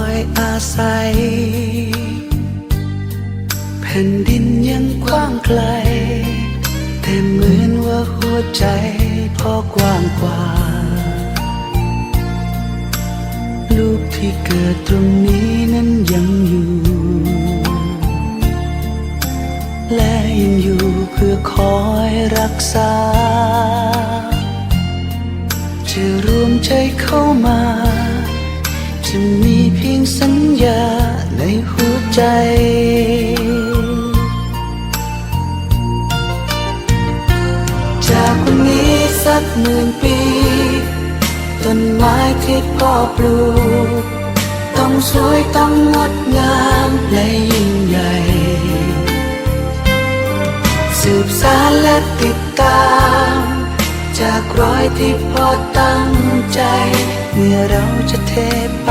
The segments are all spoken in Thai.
อยอาศัย แผ่นดินยังกว้างไกล แต่เหมือนว่าหัวใจพ่อกว้างกว่า ลูกที่เกิดตรงนี้ ใจ จากวันนี้สักหมื่นปี ต้นไม้ที่พ่อปลูก ต้องสวยต้องงดงามและยิ่งใหญ่ สืบสารและติดตาม จากรอยที่พ่อตั้งใจ เมื่อเราจะเทไป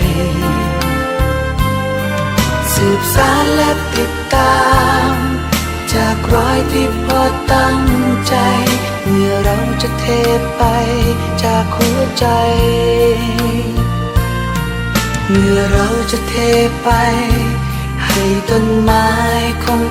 สืบสารและติดตาม จากรอยที่พ่อตั้งใจ เมื่อเราจะเทไปจากหัวใจ เมื่อเราจะเทไป ให้ต้นไม้ของพ่อยัง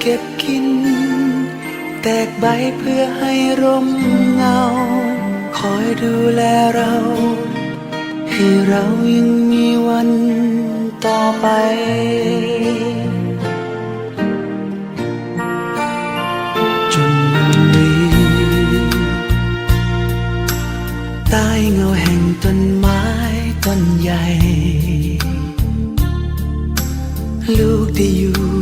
เก็บกิน แตกใบเพื่อให้ร่มเงา คอยดูแลเรา ให้เรายังมีวันต่อไปจนวันนี้ใต้เงาแห่งต้นไม้ต้นใหญ่ ลูกได้อยู่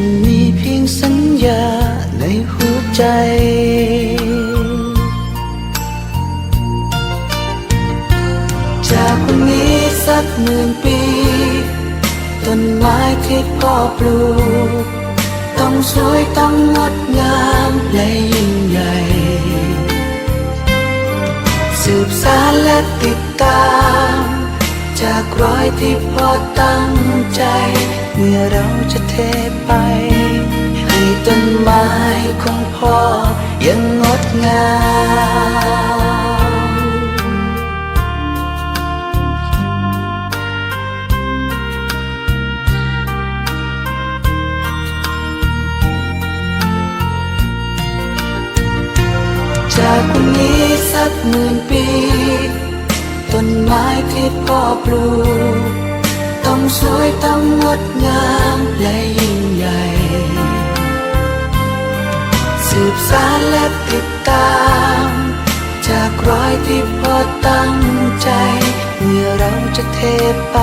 จะมีเพียงสัญญาในหัวใจ จากวันนี้สักหมื่นปี ต้นไม้ที่พ่อปลูก ต้องสวยต้องงดงามและยิ่งใหญ่ สืบสารและติดตาม จากรอยที่พ่อตั้งใจ เมื่อเราจะเทไป ให้ต้นไม้ของพ่อยังงดงามจากวันนี้สักหมื่นปี ต้นไม้ที่พ่อปลูก ต้องสวยต้องงดงามและยิ่งใหญ่ สืบสารและติดตาม จากรอยที่พ่อตั้งใจ เมื่อเราจะเทไป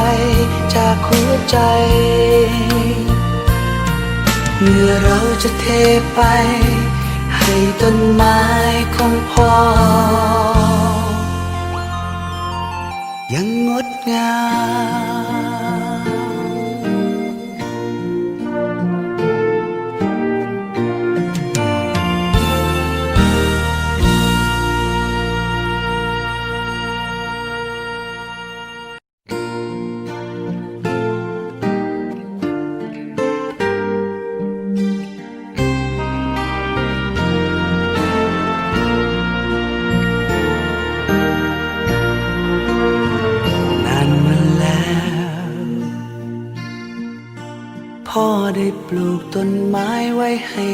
จากหัวใจ เมื่อเราจะเทไป ให้ต้นไม้ของพ่อ ยังงดงาม ปลูกต้นไม้ไว้ให้